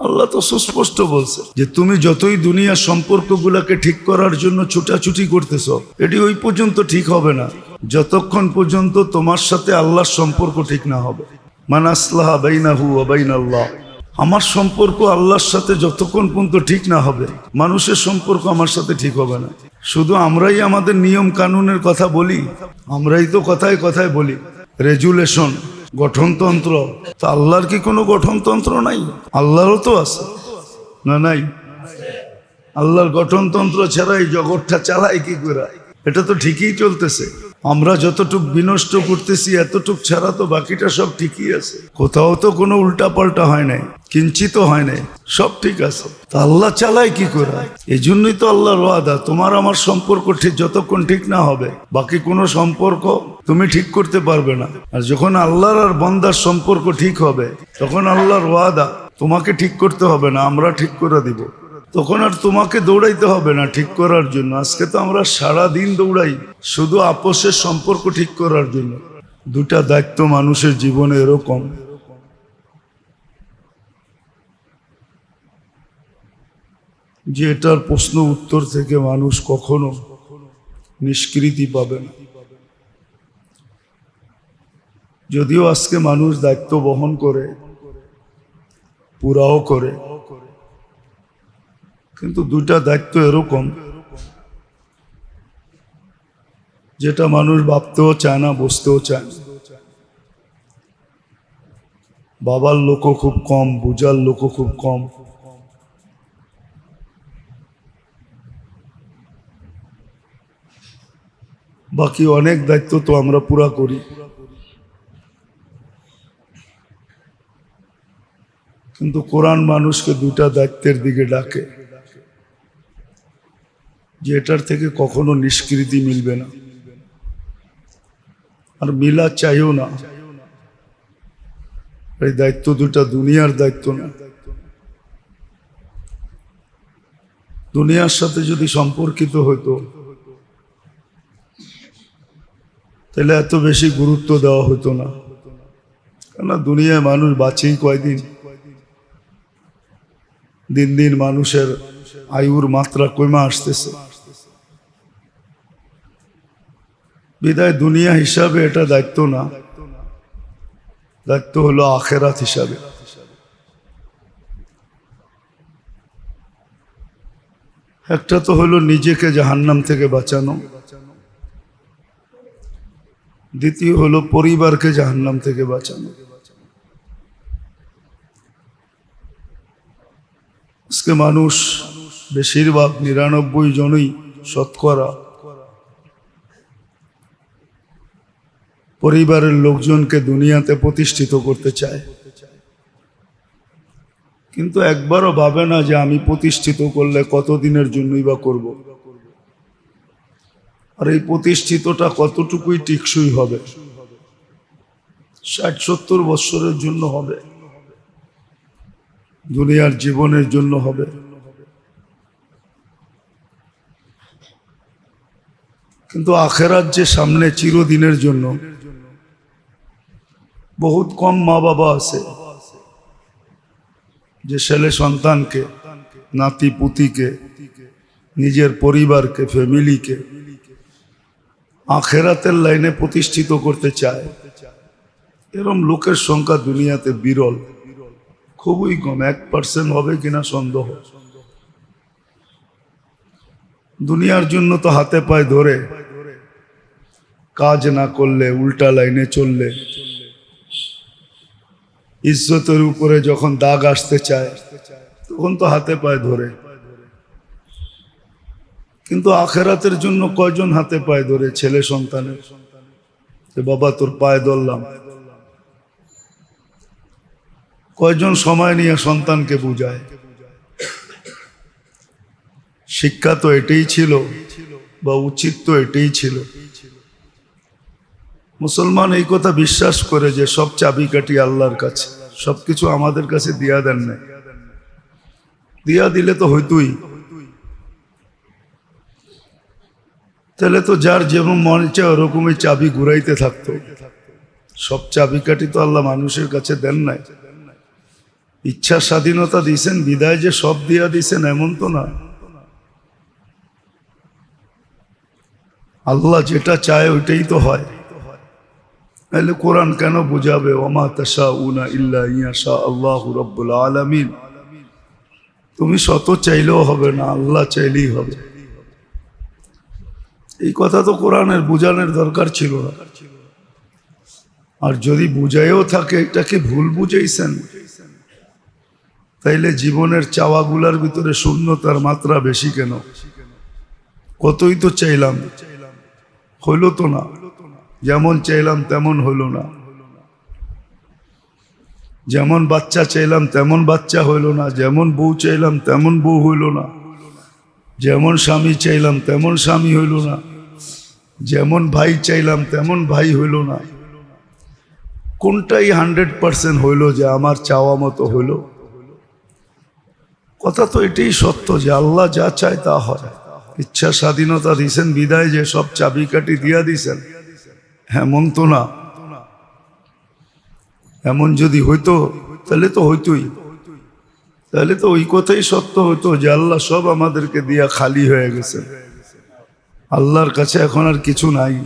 আল্লাহ তো সুস্পষ্ট বলছে যে তুমি যতই দুনিয়ার সম্পর্কগুলোকে ঠিক করার জন্য ছুটাছুটি করতেছ, এটি ওই পর্যন্ত ঠিক হবে না। যতক্ষণ পর্যন্ত তোমার সাথে আল্লাহর সম্পর্ক ঠিক না হবে। মান আসলাহ বাইনাহু আবাইন আল্লাহ আমার সম্পর্ক আল্লাহর সাথে যতক্ষণ পর্যন্ত ঠিক না হবে, মানুষের সম্পর্ক আমার সাথে ঠিক হবে না। শুধু আমরাই আমাদের নিয়ম কানুনের কথা বলি, আমরাই তো কথায় কথায় বলি। রেজুলেশন গঠনতন্ত্র। তা আল্লাহর কি কোনো গঠনতন্ত্র নাই? আল্লাহরও তো আছে। না নাই? আল্লাহর গঠনতন্ত্র ছাড়া এই জগৎটা চালায় কি করে? এটা তো ঠিকই চলতেছে। আমরা যতটুক বিনষ্ট করতেছি, এতটুক ছাড়া তো বাকিটা সব ঠিকই আছে। কোথাও তো কোনো উল্টা পাল্টা হয় নাই কিঞ্চিত হয় নাই, সব ঠিক আছে। তা আল্লাহ চালায় কি করে? এই জন্যই তো আল্লাহর ওয়াদা, তোমার আমার সম্পর্ক ঠিক, যতক্ষণ ঠিক না হবে, বাকি কোনো সম্পর্ক তুমি ঠিক করতে পারবে না। আর যখন আল্লাহর আর বন্দার সম্পর্ক ঠিক হবে, তখন আল্লাহর ওয়াদা তোমাকে ঠিক করতে হবে না, আমরা ঠিক করে দিব। তখন আর তোমাকে দৌড়াইতে হবে না ঠিক করার জন্য। আজকে তো আমরা সারা দিন দৌড়াই, শুধু আপোষের সম্পর্ক ঠিক করার জন্য। দুটা দায়িত্ব মানুষের জীবনে এরকম। যে এটার প্রশ্ন উত্তর থেকে মানুষ কখনো নিষ্কৃতি পাবে না। যদিও আজকে মানুষ দায়িত্ব বহন করে, পুরাও করে কিন্তু দুইটা দায়িত্ব এরকম যেটা মানুষ ভাবতেও চায় না, বুঝতেও চায় না। বাবার লোকও খুব কম, বুঝার লোকও খুব কম। বাকি অনেক দায়িত্ব তো আমরা পুরা করি। কিন্তু কোরআন মানুষকে দুটা দায়িত্বের দিকে ডাকে। যে এটার থেকে কখনো নিষ্কৃতি মিলবে না। আর মিলা চাইও না। এই দায়িত্ব দুটা দুনিয়ার দায়িত্ব না। দুনিয়ার সাথে যদি সম্পর্কিত হতো তাহলে এত বেশি গুরুত্ব দেওয়া হতো না। কেননা দুনিয়ায় মানুষ বাঁচেই কয়দিন? দিন দিন মানুষের আয়ুর মাত্রা কমে আসতেছে। বিদায় দুনিয়া হিসাবে এটা দায়িত্ব না। দায়িত্ব হলো আখেরাত হিসাবে। একটা তো হলো নিজেকে জাহান্নাম থেকে বাঁচানো। দ্বিতীয় হলো পরিবারকে জাহান্নাম থেকে বাঁচানো। আজকে মানুষ বেশিরভাগ নিরানব্বই জনই শতকরা। পরিবারের লোকজনকে দুনিয়াতে প্রতিষ্ঠিত করতে চায়। কিন্তু একবারও ভাবে না যে আমি প্রতিষ্ঠিত করলে কতদিনের জন্যই বা করব। আর এই প্রতিষ্ঠিতটা কতটুকুই টিকসই হবে? ষাট, সত্তর বৎসরের জন্য হবে। দুনিয়ার জীবনের জন্য হবে। কিন্তু আখেরাত যে সামনে চিরদিনের জন্য বহুত কম মা বাবা আছে। যে ছেলে সন্তানকে, নাতি পুতিকে, নিজের পরিবারকে, ফ্যামিলিকে আখেরাতের লাইনে প্রতিষ্ঠিত করতে চায়। এরম লোকের সংখ্যা দুনিয়াতে বিরল। খুবই কম, এক পার্সেন্ট হবে কিনা সন্দেহ। দুনিয়ার জন্য তো হাতে পায়ে ধরে। কাজ না করলে, উল্টা লাইনে চললে। ইজ্জতের উপরে যখন দাগ আসতে চায়, তখন তো হাতে পায়ে ধরে। কিন্তু আখেরাতের জন্য কয়জন হাতে পায়ে ধরে? ছেলে সন্তানের। বাবা, তোর পায়ে ধরলাম। কয়জন সময় নিয়ে সন্তানকে বুঝায়? শিক্ষা তো এটাই ছিল বা উচিত তো এটাই ছিল। মুসলমান এই কথা বিশ্বাস করে যে সব চাবিকাঠি আল্লাহর কাছে সবকিছু আমাদের কাছে দিয়া দেন নাই। দিয়া দিলে তো হইতই। তাহলে তো যার যেমন মনে চায় ওরকমই চাবি ঘুরাইতে থাকতো। সব চাবিকাঠি তো আল্লাহ মানুষের কাছে দেন নাই। ইচ্ছা স্বাধীনতা দিয়েছেন, বিদায় যে সব দিয়া দিয়েছেন এমন তো না। আল্লাহ যেটা চায় ওইটাই তো হয়। তাহলে কোরআন কেন বুঝাবে? ওমা তাশা উনা ইল্লা ইয়াশা আল্লাহ রব্বুল আলামিন। তুমি শত চাইলেও হবে না, আল্লাহ চাইলেই হবে। এই কথা তো কোরআনের বুঝানোর দরকার ছিল না। আর যদি বুঝাইও থাকে এটাকে ভুল বুঝাইছেন? তাইলে জীবনের চাওয়াগুলার ভিতরে শূন্যতার মাত্রা বেশি কেন? কতই তো চাইলাম, হইল তো না। যেমন চাইলাম তেমন হইল না। যেমন বাচ্চা চাইলাম তেমন বাচ্চা হইল না। যেমন বউ চাইলাম তেমন বউ হইল না। যেমন স্বামী চাইলাম তেমন স্বামী হইল না। যেমন ভাই চাইলাম তেমন ভাই হইল না। কোনটাই হান্ড্রেড পার্সেন্ট হইল যে আমার চাওয়া মতো হইল? কথা তো এটাই সত্য যে আল্লাহ যা চায় তা হয়। ইচ্ছা স্বাধীনতা দিছেন, বিদায় যে সব চাবিকাঠি দিয়া দিছেন। এমন তো না। এমন যদি হইতো, তাহলে তো হইতোই। তাহলে তো ওই কথাই সত্য হইতো যে আল্লাহ সব আমাদেরকে দিয়া খালি হয়ে গেছে। আল্লাহর কাছে এখন আর কিছু নাই।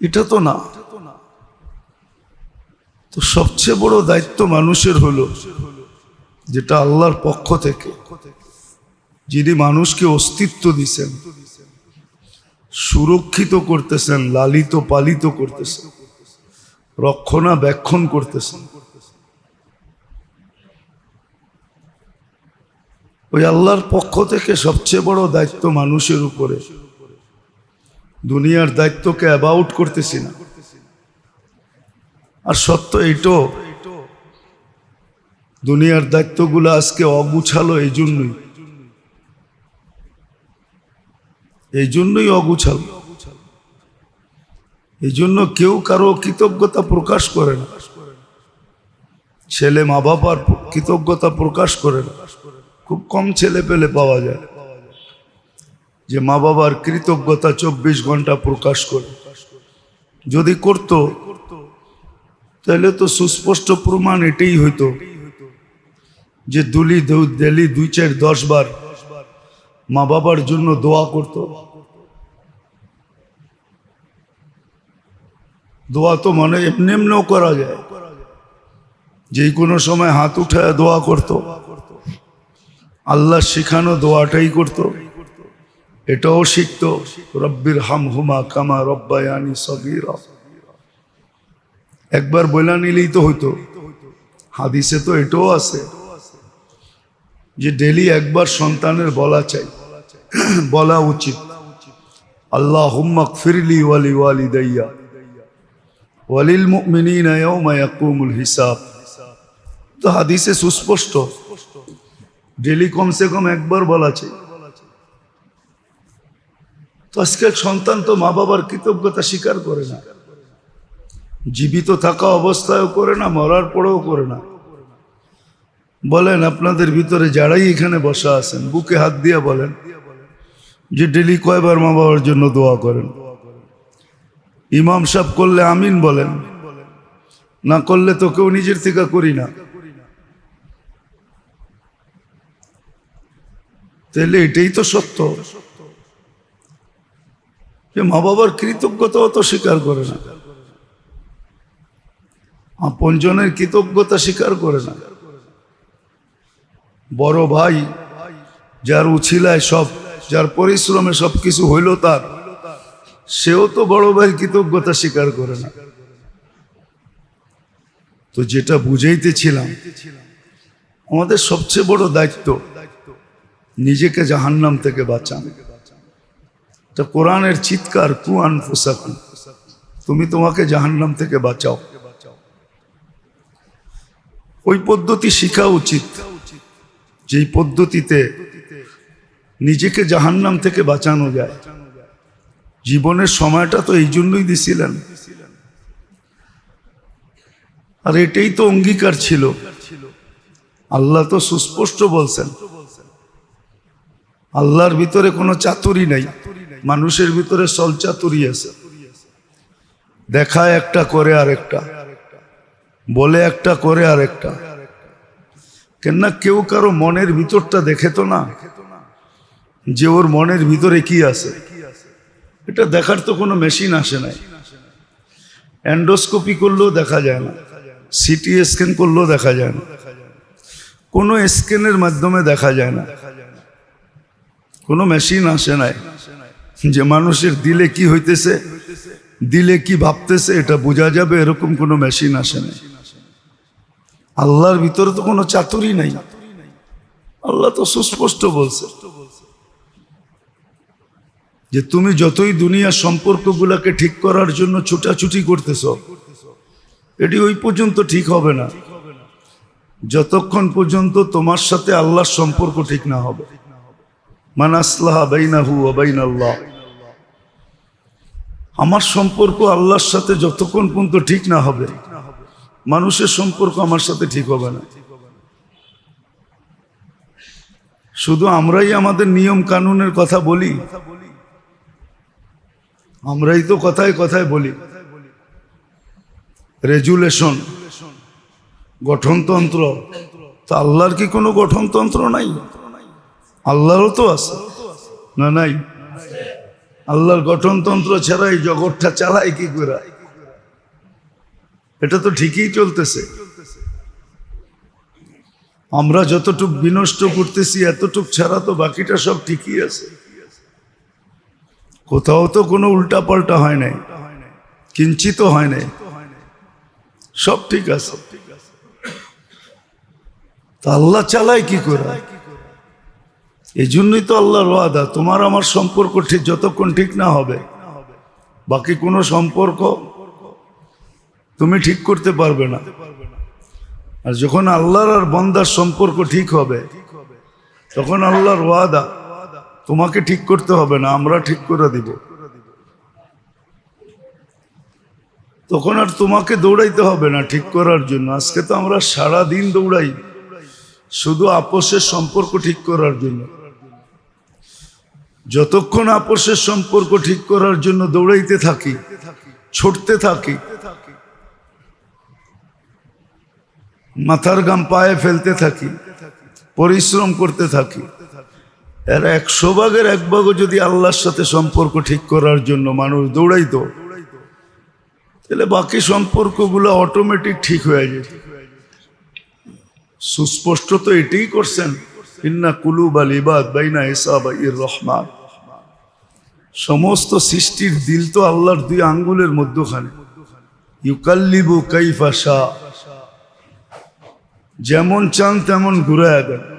এটা তো না। তো সবচেয়ে বড় দায়িত্ব মানুষের হলো, যেটা আল্লাহর পক্ষ থেকে, যিনি মানুষকে অস্তিত্ব দিছেন। সুরক্ষিত করতেছেন, লালিত পালিত করতেছেন, রক্ষণাবেক্ষণ করতেছেন। ওই আল্লাহর পক্ষ থেকে সবচেয়ে বড় দায়িত্ব মানুষের উপরে। দুনিয়ার দায়িত্বকে অ্যাবাউট করতেছি না। আর সত্য এইটাও দুনিয়ার দায়িত্বগুলো আজকে অগুছালো এই জন্যই এই জন্যই অগুছাল। এই জন্য কেউ কারও কৃতজ্ঞতা প্রকাশ করে না। ছেলে মা বাবার কৃতজ্ঞতা প্রকাশ করে না। খুব কম ছেলে পেলে পাওয়া যায়। যে মা বাবার কৃতজ্ঞতা চব্বিশ ঘণ্টা প্রকাশ করে। যদি করত, তাহলে তো সুস্পষ্ট প্রমাণ এটাই হইতো। যে দুলি দেলি দুই চার দশ বার মা বাবার জন্য দোয়া করত। দোয়া তো মানে এমনি এমনিও করা যায়। যে কোনো সময় হাত উঠায় দোয়া করত। আল্লাহ শিখানো দোয়াটাই করত। এটাও শিখত, রব্বির হাম হুমা কামা রব্বায়ানি সগির। একবার বইলা নিলেই তো হইতো। হাদিসে তো এটাও আছে যে ডেলি একবার সন্তানের বলা চাই। বলা উচিত। আল্লাহ ফিরলি ওয়ালি ওয়ালি ওয়ালিল হিসাব। তো হাদিসে সুস্পষ্ট। ডেলি কমসে কম একবার বলা চাই। তো আজকের সন্তান তো মা বাবার কৃতজ্ঞতা স্বীকার করে না। জীবিত থাকা অবস্থায়ও করে না, মরার পরেও করে না। বলেন, আপনাদের ভিতরে যারাই এখানে বসা আছেন, বুকে হাত দিয়ে বলেন যে ডেলি কয়বার মা বাবার জন্য দোয়া করেন। ইমাম সাহেব করলে আমিন বলেন, না করলে তো কেউ নিজের থেকে করি না। তাহলে এটাই তো সত্য। যে মা বাবার কৃতজ্ঞতাও তো স্বীকার করে না। আপনজনের কৃতজ্ঞতা স্বীকার করে না। বড় ভাই, যার উছিলায় সব যার পরিশ্রমে সব কিছু হইল তার, সেও তো বড় ভাইয়ের কৃতজ্ঞতা স্বীকার করে না। তো যেটা বুঝাইতেছিলাম, আমাদের সবচেয়ে বড় দায়িত্ব নিজেকে জাহান্নাম থেকে বাঁচান। এটা কোরআনের চিৎকার কুয়ান ফুসাকুন তুমি তোমাকে জাহান্নাম থেকে বাঁচাও। ওই পদ্ধতি শিখা উচিত। যেই পদ্ধতিতে নিজেকে জাহান্নাম থেকে বাঁচানো যায়। জীবনের সময়টা তো এই জন্যই দিছিলেন। আর এটাই তো অঙ্গীকার ছিল। আল্লাহ তো সুস্পষ্ট বলছেন, আল্লাহর ভিতরে কোনো চাতুরি নাই, মানুষের ভিতরে সল চাতুরি আছে। দেখা একটা করে আর একটা, বলে একটা করে আর একটা। কেননা কেউ কারও মনের ভিতরটা দেখে তো না। যে ওর মনের ভিতরে কি আছে? এটা দেখার তো কোনো মেশিন আসে নাই। অ্যান্ডোস্কোপি করলেও দেখা যায় না। সিটি স্ক্যান করলেও দেখা যায় না। কোনো স্ক্যানের মাধ্যমে দেখা যায় না। কোনো মেশিন আসে নাই। যে মানুষের দিলে কি হইতেছে, দিলে কি ভাবতেছে, এটা বোঝা যাবে, এরকম কোনো মেশিন আসে নাই। আল্লাহর ভিতরে তো কোনো চাতুরি নাই। আল্লাহ তো সুস্পষ্ট বলছে। যে তুমি যতই দুনিয়ার সম্পর্কগুলোকে ঠিক করার জন্য ছুটাছুটি করতেছ, এটি ওই পর্যন্ত ঠিক হবে না। যতক্ষণ পর্যন্ত তোমার সাথে আল্লাহর সম্পর্ক ঠিক না হবে। আমার সম্পর্ক আল্লাহর সাথে যতক্ষণ পর্যন্ত ঠিক না হবে, মানুষের সম্পর্ক আমার সাথে ঠিক হবে না। শুধু আমরাই আমাদের নিয়ম কানুনের কথা বলি আমরাই তো কথায় কথায় বলি। রেজুলেশন, গঠনতন্ত্র, তা আল্লাহর কি কোনো গঠনতন্ত্র নাই? আল্লাহরও তো আছে, না নাই? আল্লাহর গঠনতন্ত্র ছাড়া এই জগৎটা চালায় কি করে? এটা তো ঠিকই চলতেছে। আমরা যতটুক বিনষ্ট করতেছি, এতটুক ছাড়া তো বাকিটা সব ঠিকই আছে। কোথাও তো কোনো উল্টা পাল্টা হয় নাই কিঞ্চিত হয় নাই। সব ঠিক আছে। তা আল্লাহ চালায় কি করে? এই জন্যই তো আল্লাহর ওয়াদা, তোমার আমার সম্পর্ক ঠিক, যতক্ষণ ঠিক না হবে, বাকি কোনো সম্পর্ক তুমি ঠিক করতে পারবে না। আর যখন আল্লাহর আর বন্দার সম্পর্ক ঠিক হবে, তখন আল্লাহর ওয়াদা তোমাকে ঠিক করতে হবে না, আমরা ঠিক করে দিব। তখন আর তোমাকে দৌড়াইতে হবে না ঠিক করার জন্য। আজকে তো আমরা সারা দিন দৌড়াই, শুধু আপোষের সম্পর্ক ঠিক করার জন্য। যতক্ষণ আপোষের সম্পর্ক ঠিক করার জন্য দৌড়াইতে থাকি, ছুটতে থাকি, মাথার গাম পায়ে ফেলতে থাকি, পরিশ্রম করতে থাকি এর একশো ভাগের এক ভাগও যদি আল্লাহর সাথে সম্পর্ক ঠিক করার জন্য মানুষ দৌড়াইতো, তাহলে বাকি সম্পর্কগুলো অটোমেটিক ঠিক হয়ে যেত। সুস্পষ্ট তো এটাই করছেন, ইন্না কুলুব আল ইবাদ বাইনা ইসাব ইর রহমান। সমস্ত সৃষ্টির দিল তো আল্লাহর দুই আঙ্গুলের মধ্যখানে। ইউকাল্লিবু কাইফা শাহ। যেমন চান তেমন ঘুরে দেন।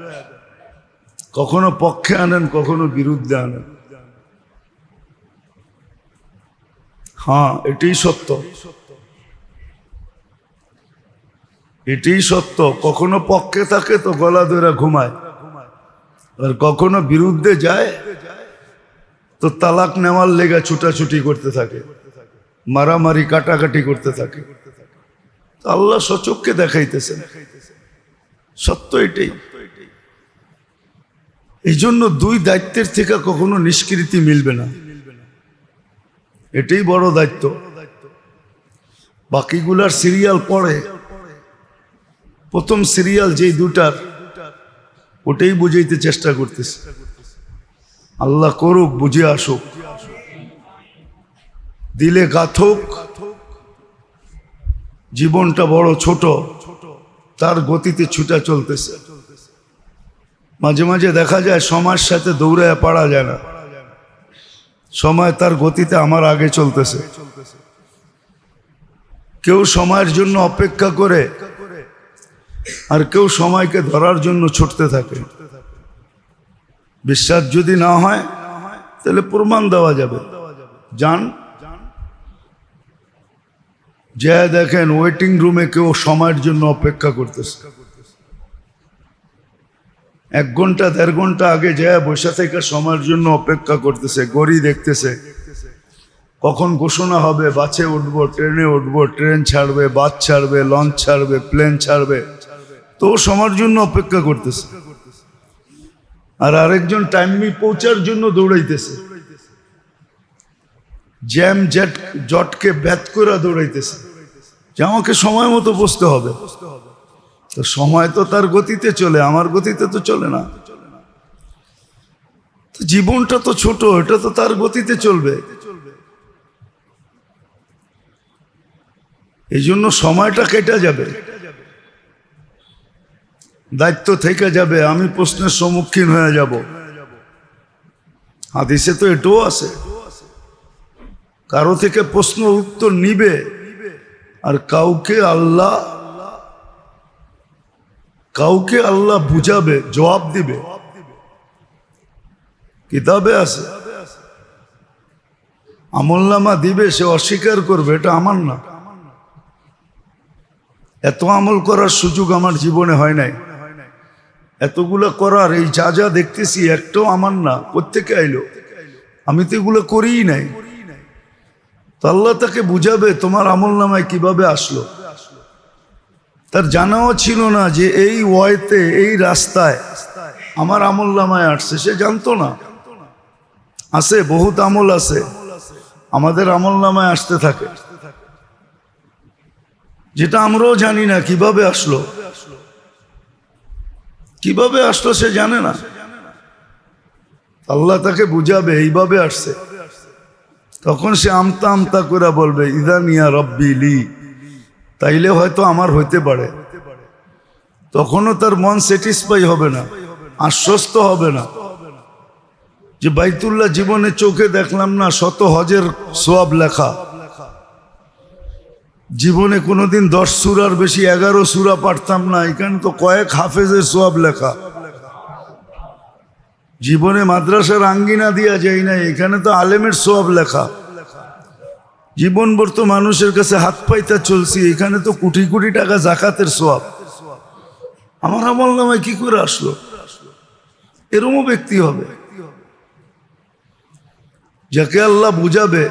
কখনো পক্ষে আনেন, কখনো বিরুদ্ধে আনেন। হ্যাঁ এটাই সত্য। এটাই সত্য। কখনো পক্ষে থাকে তো গলা ধরে ঘুমায়। আর কখনো বিরুদ্ধে যায় তো তালাক নেওয়ার লেগে ছুটাছুটি করতে থাকে। মারামারি, কাটাকাটি করতে থাকে। আল্লাহ সচককে দেখাইতেছেন। সত্য এটাই। এই জন্য দুই দায়িত্বের থেকে কখনো নিষ্কৃতি মিলবে না। এটাই বড় দায়িত্ব। বাকিগুলার সিরিয়াল পড়ে। প্রথম সিরিয়াল যেই দুটার ওটাই বুঝাইতে চেষ্টা করতেছে। আল্লাহ করুক, বুঝে আসুক। দিলে গাথক জীবনটা বড় ছোট, তার গতিতে ছুটা চলতেছে। মাঝে মাঝে দেখা যায় সময়ের সাথে দৌড়ায় পারা যায় না। সময় তার গতিতে আমার আগে চলতেছে। কেউ সময়ের জন্য অপেক্ষা করে আর কেউ সময়কে ধরার জন্য ছুটতে থাকে। বিশ্বাস যদি না হয়, তাহলে প্রমাণ দেওয়া যাবে। যান। যে দেখেন ওয়েটিং রুমে কেউ সময়ের জন্য অপেক্ষা করতেছে। এক ঘণ্টা, দেড় ঘণ্টা আগে যায় বসে থেকে সময়ের জন্য অপেক্ষা করতেছে, গড়ি দেখতেছে। কখন ঘোষণা হবে? বাসে উঠবো, ট্রেনে উঠবো, ট্রেন ছাড়বে, বাস ছাড়বে, লঞ্চ ছাড়বে, প্লেন ছাড়বে। তো সময়ের জন্য অপেক্ষা করতেছে। আর আরেকজন টাইমলি পৌঁছার জন্য দৌড়াইতেছে। জ্যাম জেট জটকে ব্যাত করে দৌড়াইতেছে। যে আমাকে সময় মতো বসতে হবে। তো সময় তো তার গতিতে চলে, আমার গতিতে তো চলে না। জীবনটা তো ছোট, এটা তো তার গতিতে চলবে। এই জন্য সময়টা কেটে যাবে। দায়িত্ব থেকে যাবে, আমি প্রশ্নের সম্মুখীন হয়ে যাব। হাদিসে তো এটাও আছে। কারও থেকে প্রশ্ন উত্তর নিবে, আর কাউকে আল্লাহ কাউকে আল্লাহ বুঝাবে, জবাব দিবে। কিতাবে আছে। আমলনামা দিবে, সে অস্বীকার করবে, এটা আমার না। এত আমল করার সুযোগ আমার জীবনে হয় নাই। এতগুলো করার এই যা যা দেখতেছি, একটাও আমার না, প্রত্যেকে আইলো। আমি তো এগুলো করিই নাই। তো আল্লাহ তাকে বুঝাবে, তোমার আমল নামায় কীভাবে আসলো। তার জানাও ছিল না যে এই ওয়াইতে, এই রাস্তায় আমার আমল নামায় আসছে। সে জানতো না। আছে, বহুত আমল আছে। আমাদের আমল নামায় আসতে থাকে। যেটা আমরাও জানি না, কীভাবে আসলো? কীভাবে আসলো সে জানে না। আল্লাহ তাকে বুঝাবে, এইভাবে আসছে। তখন সে আমতা আমতা করে বলবে, ইদানিয়া রব্বি লি। তাইলে হয়তো আমার হইতে পারে। তখনও তার মন স্যাটিসফাই হবে না, আশ্বস্ত হবে না। যে বাইতুল্লাহ জীবনে চোখে দেখলাম না, শত হজের সোয়াব লেখা। জীবনে কোনোদিন দশ সুরার বেশি এগারো সুরা পারতাম না, এখানে তো কয়েক হাফেজের সোয়াব লেখা। জীবনে মাদ্রাসার আঙ্গিনা দিয়া যায় না এখানে তো আলেমের সোয়াব লেখা। জীবনভর তো মানুষের কাছে হাত পাইতা চলছি, এখানে তো কোটি কোটি টাকা জাকাতের সোয়াব আমার আমল নামায় কি করে আসলো? এরমও ব্যক্তি হবে। যাকে আল্লাহ বুঝাবে,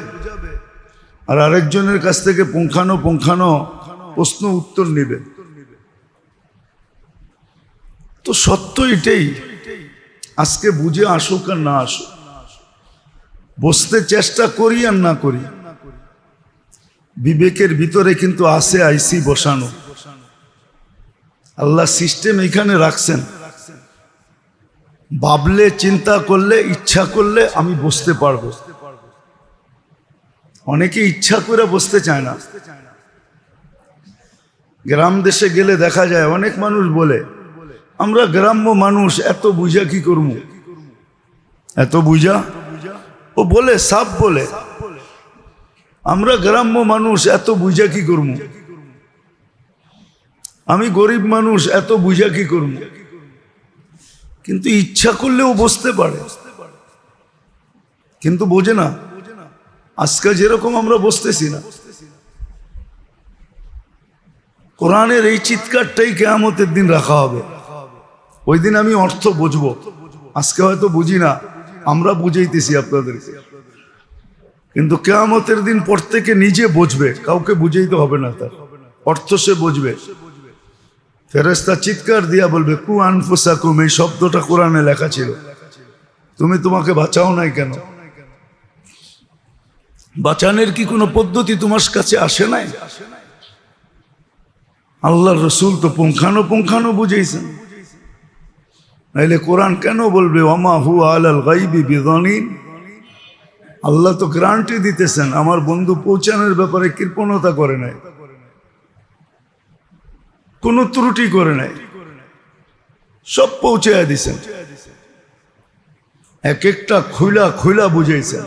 আর আরেকজনের কাছ থেকে পুঙ্খানো পুঙ্খানো প্রশ্ন উত্তর নেবে। তো সত্য এটাই, আজকে বুঝে আসুক আর না আসুক। বসতে চেষ্টা করি আর না করি। বিবেকের ভিতরে কিন্তু আছে আইসি বসানো। আল্লাহ সিস্টেম এখানে রাখছেন। ভাবলে, চিন্তা করলে, ইচ্ছা করলে আমি বসতে পারব। অনেকে ইচ্ছা করে বসতে চায় না। গ্রাম দেশে গেলে দেখা যায়, অনেক মানুষ বলে, আমরা গ্রাম্য মানুষ, এত বুঝা কি করব? এত বুঝা? ও বলে, সাপ বলে। আমরা গ্রাম্য মানুষ, এত বুঝা কি করব? আমি গরিব মানুষ, এত বুঝা কি করব? কিন্তু ইচ্ছা করলেও বসতে পারে। কিন্তু বোঝে না আজকে যেরকম আমরা বসতেছি না। কোরআনের এই চিৎকারটাই কেয়ামতের দিন রাখা হবে। ওই দিন আমি অর্থ বুঝব। আজকে হয়তো বুঝি না, আমরা বুঝাইতেছি আপনাদেরকে। কিন্তু কেয়ামতের দিন প্রত্যেকে নিজে বুঝবে, কাউকে বুঝাইতে হবে না তার। অর্থ সে বুঝবে। ফেরেস্তা চিৎকার দিয়া বলবে, কু আনফুসাকুম এই শব্দটা কোরআনে লেখা ছিল। তুমি তোমাকে বাঁচাও নাই কেন? বাঁচানোর কি কোনো পদ্ধতি তোমার কাছে আসে নাই? আল্লাহ রসুল তো পুঙ্খানো পুঙ্খানো বুঝেছেন নাইলে কোরআন কেন বলবে অমা হু আল আল গাইবি বিদানিন আল্লাহ তো গ্রান্টি দিতেছেন, আমার বন্ধু পৌঁছানোর ব্যাপারে কৃপণতা করে নাই। কোনো ত্রুটি করে নাই। সব পৌঁছে দিছেন। এক একটা খুইলা খুইলা বুঝাইছেন।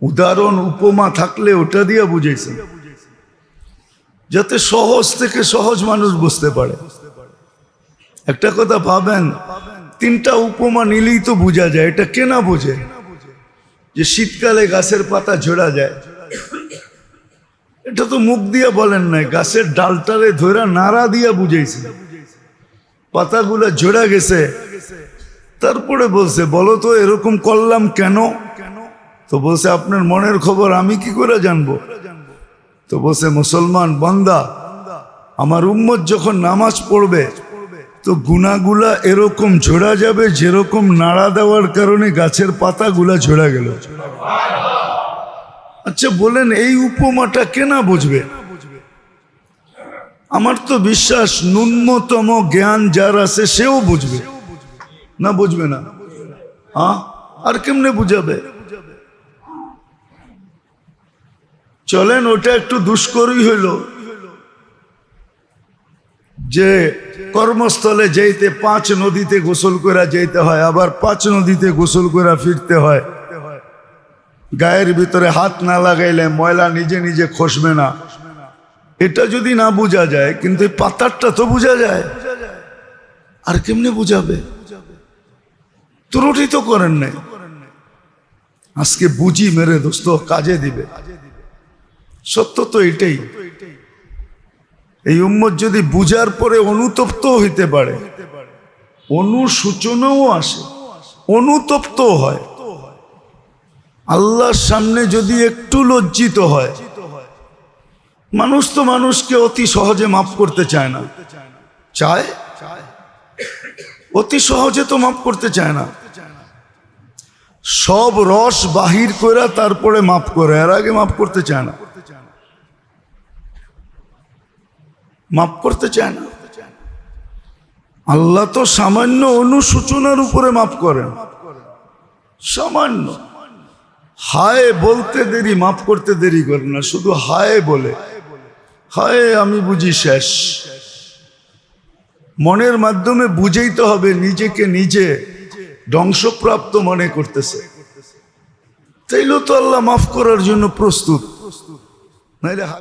উদাহরণ, উপমা থাকলে ওটা দিয়ে বুঝাইছেন। যাতে সহজ থেকে সহজ মানুষ বুঝতে পারে। একটা কথা ভাবেন, তিনটা উপমা নিলেই তো বোঝা যায়, এটা কেনা বোঝে? যে শীতকালে গাছের পাতা ঝোড়া যায়। এটা তো মুখ দিয়ে বলেন নাই, গাছের ডালটারে ধরে নাড়া দিয়া বুঝাইছে। পাতাগুলো ঝোড়া গেছে। তারপরে বলছে, বলো তো এরকম করলাম কেন? তো বলছে, আপনার মনের খবর আমি কি করে জানব? তো বলছে, মুসলমান বান্দা, আমার উম্মত যখন নামাজ পড়বে তো গুনাগুলা এরকম ঝোড়া যাবে, যেরকম নাড়া দেওয়ার কারণে গাছের পাতাগুলা ঝোড়া গেল। আচ্ছা বলেন, এই উপমাটা কেনা বুঝবে? আমার তো বিশ্বাস, ন্যূনতম জ্ঞান যার আছে সেও বুঝবে। না বুঝবে না? হ্যাঁ আর কেমনে বুঝাবে? চলেন, ওটা একটু দুষ্করই হইল। যে কর্মস্থলে যেতে পাঁচ নদীতে গোসল করে যেতে হয়, আবার পাঁচ নদীতে গোসল করে ফিরতে হয়। গায়ের ভিতরে হাত না লাগাইলে ময়লা নিজে নিজে খসবে না। এটা যদি না বোঝা যায়, কিন্তু এই পাতারটা তো বোঝা যায়। আর কেমনে বুঝাবে? ত্রুটি তো করেন নাই। আজকে বুঝি মেরে দোস্ত, কাজে দিবে। সত্য তো এটাই। এই উম্মত যদি বুঝার পরে অনুতপ্ত হইতে পারে অনুসূচনাও আসে অনুতপ্ত হয়। আল্লাহর সামনে যদি একটু লজ্জিত হয়, মানুষ তো মানুষকে অতি সহজে মাফ করতে চায় না। চায়? অতি সহজে তো মাফ করতে চায় না। সব রস বাহির করে তারপরে মাফ করে, এর আগে মাফ করতে চায় না। মাফ করতে চায় না। আল্লাহ তো সামান্য অনুসূচনার উপরে মাফ করেন। সামান্য। হায় বলতে দেরি, মাফ করতে দেরি করে না, শুধু হায় বলে। হায়, আমি বুঝি শেষ। মনের মাধ্যমে বুঝেইতে হবে, নিজেকে নিজে ধ্বংসপ্রাপ্ত মনে করতেছে। তাইলেও তো আল্লাহ মাফ করার জন্য প্রস্তুত। নাইলে